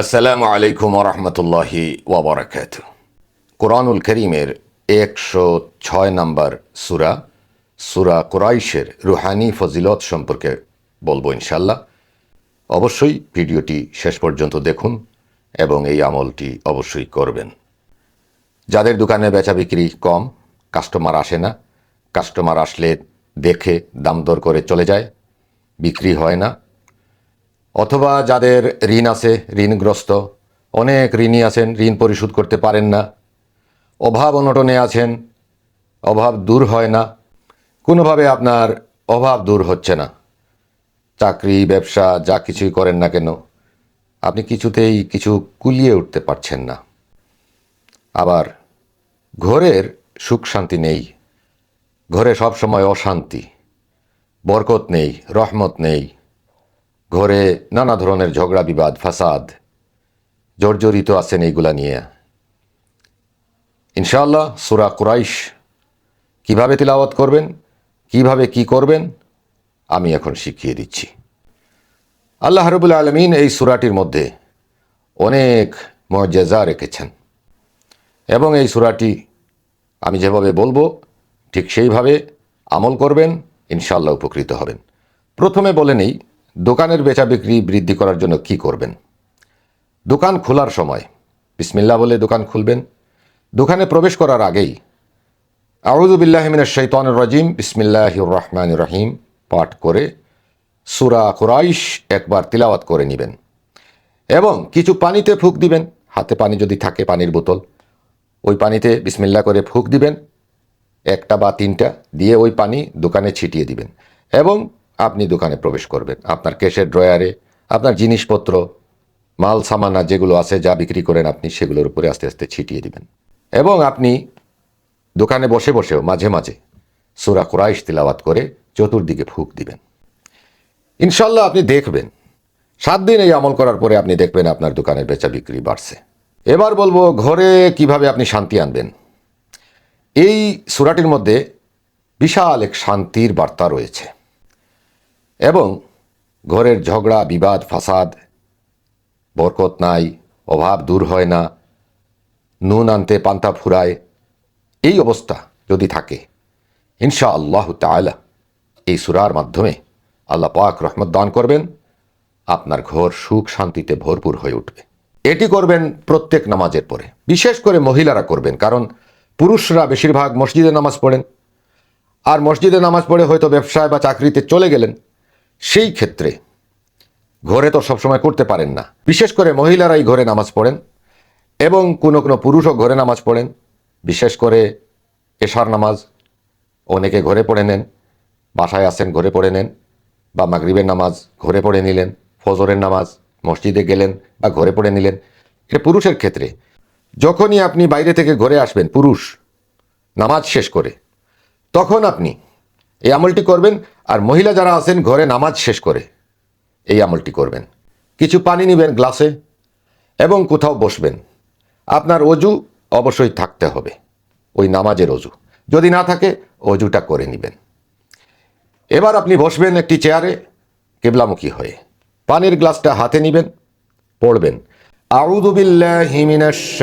আসসালামু আলাইকুম রহমতুল্লাহি ওবরাকাত কোরআনুল করিমের একশো ছয় নম্বর সুরা সুরা কোরাইশের রুহানি ফজিলত সম্পর্কে বলব ইনশাল্লাহ অবশ্যই ভিডিওটি শেষ পর্যন্ত দেখুন এবং এই আমলটি অবশ্যই করবেন। যাদের দোকানে বেচা বিক্রি কম, কাস্টমার আসে না, কাস্টমার আসলে দেখে দাম দর করে চলে যায়, বিক্রি হয় না অথবা যাদের ঋণ আছে, ঋণগ্রস্ত, অনেক ঋণী আছেন, ঋণ পরিশোধ করতে পারেন না, অভাব অনটনে আছেন, অভাব দূর হয় না, কোনোভাবে আপনার অভাব দূর হচ্ছে না। চাকরি, ব্যবসা, যা কিছুই করেন না কেন, আপনি কিছুতেই কিছু কুলিয়ে উঠতে পারছেন না। আবার ঘরের সুখ শান্তি নেই, ঘরে সবসময় অশান্তি, বরকত নেই, রহমত নেই ঘরে নানা ধরনের ঝগড়া, বিবাদ, ফাসাদ, জর্জরিত আছেন এইগুলা নিয়ে। ইনশাআল্লাহ সুরা কুরাইশ কীভাবে তিলাওয়াত করবেন, কীভাবে কি করবেন, আমি এখন শিখিয়ে দিচ্ছি। আল্লাহ রবুল আলমিন এই সুরাটির মধ্যে অনেক মর্যাদা রেখেছেন এবং এই সুরাটি আমি যেভাবে বলব, ঠিক সেইভাবে আমল করবেন ইনশাল্লাহ উপকৃত হবেন। প্রথমে বলে নেই দোকানের বেচা বিক্রি বৃদ্ধি করার জন্য কি করবেন? দোকান খোলার সময়। বিসমিল্লা বলে দোকান খুলবেন। দোকানে প্রবেশ করার আগেই আউজুবিল্লাহমিনের শৈতানুর রাজিম বিসমিল্লাহ রহমান রহিম, পাঠ করে সুরা কুরাইশ একবার তিলাওয়াত করে নেবেন এবং কিছু পানিতে ফুক দিবেন। হাতে পানি যদি থাকে পানির বোতল, ওই পানিতে বিসমিল্লা করে ফুক দিবেন। একটা বা তিনটা দিয়ে ওই পানি দোকানে ছিটিয়ে দিবেন এবং আপনি দোকানে প্রবেশ করবেন। আপনার কেশের ড্রয়ারে আপনার জিনিসপত্র, মাল, সামানা যেগুলো আছে যা বিক্রি করেন আপনি সেগুলোর উপরে আস্তে আস্তে ছিটিয়ে দিবেন। এবং আপনি দোকানে বসে বসেও মাঝে মাঝে সুরা কুরাইশ তিলাওয়াত করে চতুর্দিকে ফুক দিবেন। ইনশাল্লাহ আপনি দেখবেন, সাত দিন এই আমল করার পরে আপনি দেখবেন আপনার দোকানের বেচা বিক্রি বাড়ছে। এবার বলব ঘরে কীভাবে আপনি শান্তি আনবেন। এই সুরাটির মধ্যে বিশাল এক শান্তির বার্তা রয়েছে। এবং ঘরের ঝগড়া, বিবাদ, ফাসাদ, বরকত নাই, অভাব দূর হয় না, নুন আনতে পান্তা ফুরায়, এই অবস্থা যদি থাকে ইনশা আল্লাহ তালা এই সুরার মাধ্যমে আল্লাহ পাক রহমত দান করবেন, আপনার ঘর সুখ শান্তিতে ভরপুর হয়ে উঠবে। এটি করবেন প্রত্যেক নামাজের পরে। বিশেষ করে মহিলারা করবেন, কারণ পুরুষরা বেশিরভাগ মসজিদে নামাজ পড়েন। আর মসজিদে নামাজ পড়ে হয়তো ব্যবসায় বা চাকরিতে চলে গেলেন সেই ক্ষেত্রে ঘরে তো সবসময় করতে পারেন না। বিশেষ করে মহিলারাই ঘরে নামাজ পড়েন এবং কোনো কোনো পুরুষও ঘরে নামাজ পড়েন। বিশেষ করে এশার নামাজ অনেকে ঘরে পড়ে নেন, বাসায় আসেন ঘরে পড়ে নেন বা মাগরিবের নামাজ ঘরে পড়ে নিলেন, ফজরের নামাজ মসজিদে গেলেন বা ঘরে পড়ে নিলেন। এটা পুরুষের ক্ষেত্রে। যখনই আপনি বাইরে থেকে ঘরে আসবেন, পুরুষ নামাজ শেষ করে, তখন আপনি এই আমলটি করবেন আর মহিলা যারা আছেন ঘরে নামাজ শেষ করে এই আমলটি করবেন। কিছু পানি নেবেন গ্লাসে এবং কোথাও বসবেন। আপনার অজু অবশ্যই থাকতে হবে। ওই নামাজের অজু। যদি না থাকে, অজুটা করে নেবেন। এবার আপনি বসবেন একটি চেয়ারে কেবলামুখী হয়ে। পানির গ্লাসটা হাতে নেবেন, পড়বেন। আউযু বিল্লাহি মিনাশ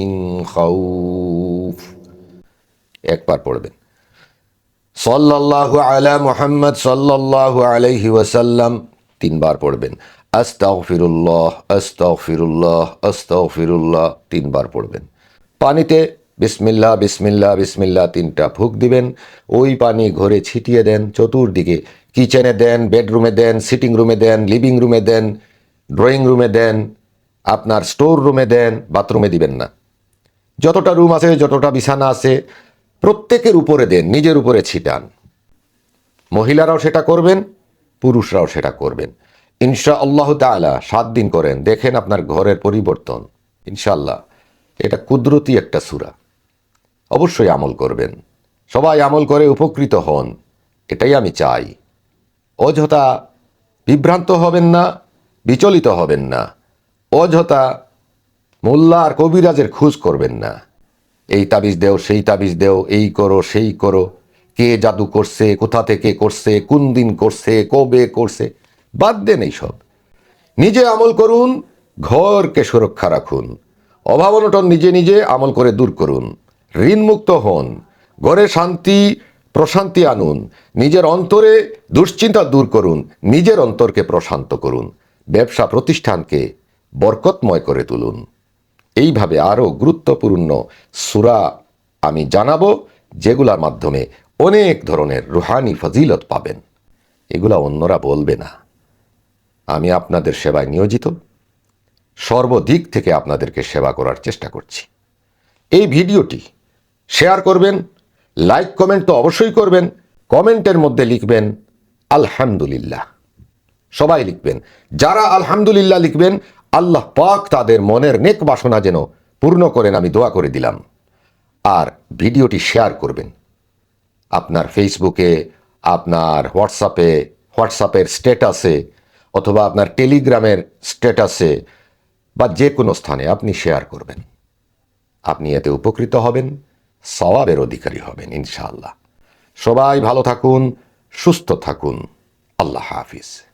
মিন খাউফ। একবার পড়বেন। সল্লাহ আলা মোহাম্মদ সল্লাহ আলহি ওয়াসাল্লাম তিনবার পড়বেন। আস্তাগফিরুল্লাহ আস্তাগফিরুল্লাহ আস্তাগফিরুল্লাহ তিনবার পড়বেন। পানিতে বিসমিল্লা বিসমিল্লা বিসমিল্লা তিনটা ফুক দিবেন। ওই পানি ঘরে ছিটিয়ে দেন, চতুর্দিকে কিচেনে দেন, বেডরুমে দেন, সিটিং রুমে দেন, লিভিং রুমে দেন, ড্রয়িং রুমে দেন, আপনার স্টোর রুমে দেন, বাথরুমে দিবেন না। যতটা রুম আছে, যতটা বিছানা আছে, প্রত্যেকের উপরে দেন, নিজের উপরে ছিটান। মহিলারাও সেটা করবেন, পুরুষরাও সেটা করবেন। ইনশা আল্লাহ তালা সাত দিন করেন, দেখেন আপনার ঘরের পরিবর্তন। ইনশাল্লাহ এটা কুদরতি একটা সুরা। অবশ্যই আমল করবেন। সবাই আমল করে উপকৃত হন, এটাই আমি চাই। অযথা বিভ্রান্ত হবেন না, বিচলিত হবেন না। অযথা মোল্লা আর কবিরাজের খোঁজ করবেন না। এই তাবিজ দেও, সেই তাবিজ দেও, এই করো, সেই করো। কে জাদু করছে, কোথা থেকে করছে, কোন দিন করছে, কবে করছে, বাদ দেন এইসব। নিজে আমল করুন, ঘরকে সুরক্ষা রাখুন। অভাব অনটন নিজে নিজে আমল করে দূর করুন। ঋণমুক্ত হন, ঘরে শান্তি, প্রশান্তি আনুন। নিজের অন্তরে দুশ্চিন্তা দূর করুন, নিজের অন্তরকে প্রশান্ত করুন। ব্যবসা প্রতিষ্ঠানকে বরকতময় করে তুলুন। এইভাবে আরও গুরুত্বপূর্ণ সুরা আমি জানাব, যেগুলার মাধ্যমে অনেক ধরনের রুহানি ফজিলত পাবেন। এগুলা অন্যরা বলবে না। আমি আপনাদের সেবায় নিয়োজিত। সর্বদিক থেকে আপনাদেরকে সেবা করার চেষ্টা করছি। এই ভিডিওটি শেয়ার করবেন, লাইক, কমেন্ট তো অবশ্যই করবেন, কমেন্টের মধ্যে লিখবেন, আলহামদুলিল্লাহ। সবাই লিখবেন। যারা আলহামদুলিল্লাহ লিখবেন আল্লাহ পাক তাদের মনের নেক বাসনা যেন পূর্ণ করেন, আমি দোয়া করে দিলাম। আর ভিডিওটি শেয়ার করবেন। আপনার ফেসবুকে, আপনার হোয়াটসঅ্যাপে, হোয়াটসঅ্যাপের স্ট্যাটাসে, অথবা আপনার টেলিগ্রামের স্ট্যাটাসে, বা যে কোনো স্থানে আপনি শেয়ার করবেন। আপনি এতে উপকৃত হবেন, সওয়াবের অধিকারী হবেন, ইনশাআল্লাহ। সবাই ভালো থাকুন, সুস্থ থাকুন। আল্লাহ হাফিজ।